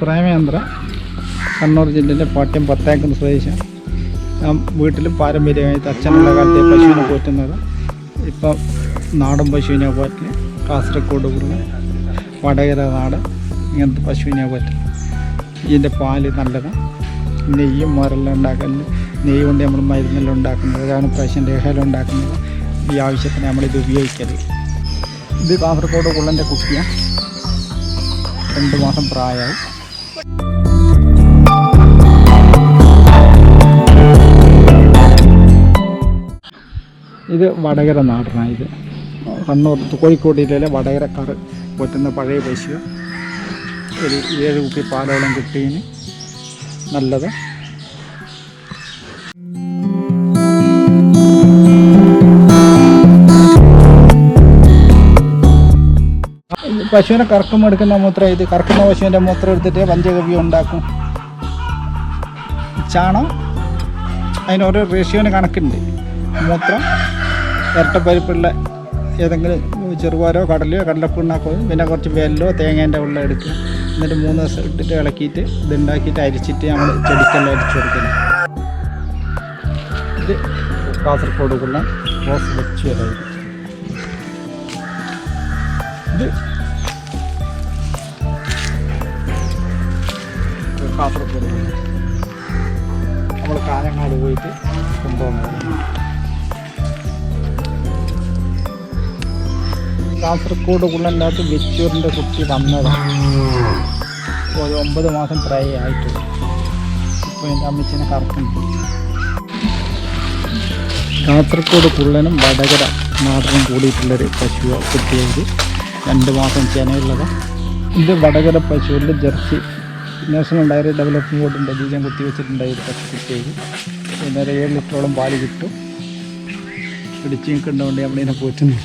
പ്രേമേന്ദ്ര കണ്ണൂർ ജില്ലയിലെ പാട്യം പത്തായക്കുന്ന് സ്വദേശം ഞാൻ വീട്ടിൽ പാരമ്പര്യമായിട്ട് അച്ഛനുള്ള കാലത്തെ പശുവിനെ പോറ്റുന്നത്. ഇപ്പം നാടൻ പശുവിനെ പോറ്റി കാസർഗോഡ് ഉള്ള വടകര നാട് ഇങ്ങനത്തെ പശുവിനെ പോറ്റി ഇതിന്റെ പാൽ നല്ലതാണ് നെയ്യും മോരെല്ലാം ഉണ്ടാക്കുന്നത് നെയ്യ് കൊണ്ട് നമ്മൾ മരുന്നെല്ലാം ഉണ്ടാക്കുന്നത് അതാണ് പശുവിന്റെ ഏഹലം ഉണ്ടാക്കുന്നത് ഈ ആവശ്യത്തിന് നമ്മളിത് ഉപയോഗിക്കരുത് ഇത് കാസർഗോഡ് കുള്ളന്റെ കുട്ടിയാണ് രണ്ട് മാസം പ്രായമായി. ഇത് വടകര നാടനാണ് ഇത്. കണ്ണൂർ കോഴിക്കോട് ജില്ലയിലെ വടകരക്കാർ പോറ്റുന്ന പഴയ പശു. ഒരു ഏഴ് കുപ്പി പാലോളം കിട്ടിയതിന് നല്ലത്. പശുവിനെ കറക്കുമ്പോൾ എടുക്കുന്ന മൂത്രം ഇത് കറക്കുന്ന പശുവിന്റെ മൂത്രം എടുത്തിട്ട് പഞ്ചഗവ്യം ഉണ്ടാക്കും. ചാണം? അതിന് ഓരോ റേഷ്യോന് കണക്കുണ്ട്. മൂത്രം ഇരട്ടപ്പരിപ്പുള്ള ഏതെങ്കിലും ചെറുപാരോ കടലയോ കടലപ്പിണ്ണാക്കോ പിന്നെ കുറച്ച് വെല്ലോ തേങ്ങേന്റെ ഉള്ള എടുക്കുക എന്നിട്ട് മൂന്ന് ദിവസം ഇട്ടിട്ട് ഇളക്കിയിട്ട് ഇത് ഉണ്ടാക്കിയിട്ട് അരിച്ചിട്ട് നമ്മൾ ചെടിക്കെല്ലാം അരിച്ചു കൊടുക്കണം. ഇത് കാസർഗോഡുള്ള റോസ് വെച്ച് വരായി ഇത് കാസർഗോഡ് നമ്മൾ കാഞ്ഞങ്ങാട് പോയിട്ട് കൊണ്ടുവന്നത് കാസർഗോഡ് കുള്ളന്റെ അകത്ത് വെച്ചൂരിന്റെ കുട്ടി വന്നതാണ് ഒരു ഒമ്പത് മാസം പ്രായ ആയിട്ടുള്ളൂ ഇപ്പോൾ എന്റെ അമ്മച്ചിനെ കറക്കുന്നു. കാസർഗോഡ് കുള്ളനും വടകര നാടനും കൂടിയിട്ടുള്ളൊരു പശു കുട്ടിയായത് രണ്ട് മാസം ചെനയുള്ളത്. ഇത് വടകര പശുവിന്റെ ജെർസി. നാഷണൽ ഡയറി ഡെവലപ്മെന്റ് ബോർഡിന്റെ ബീജം കുത്തി വെച്ചിട്ടുണ്ടായി ഒരു പശു കുട്ടിയത് ഒരു ഏഴ് ലിറ്ററോളം പാൽ കിട്ടും. പിടിച്ച് നിൽക്കേണ്ടതുകൊണ്ട് നമ്മളിതിനെ പോറ്റുന്നു.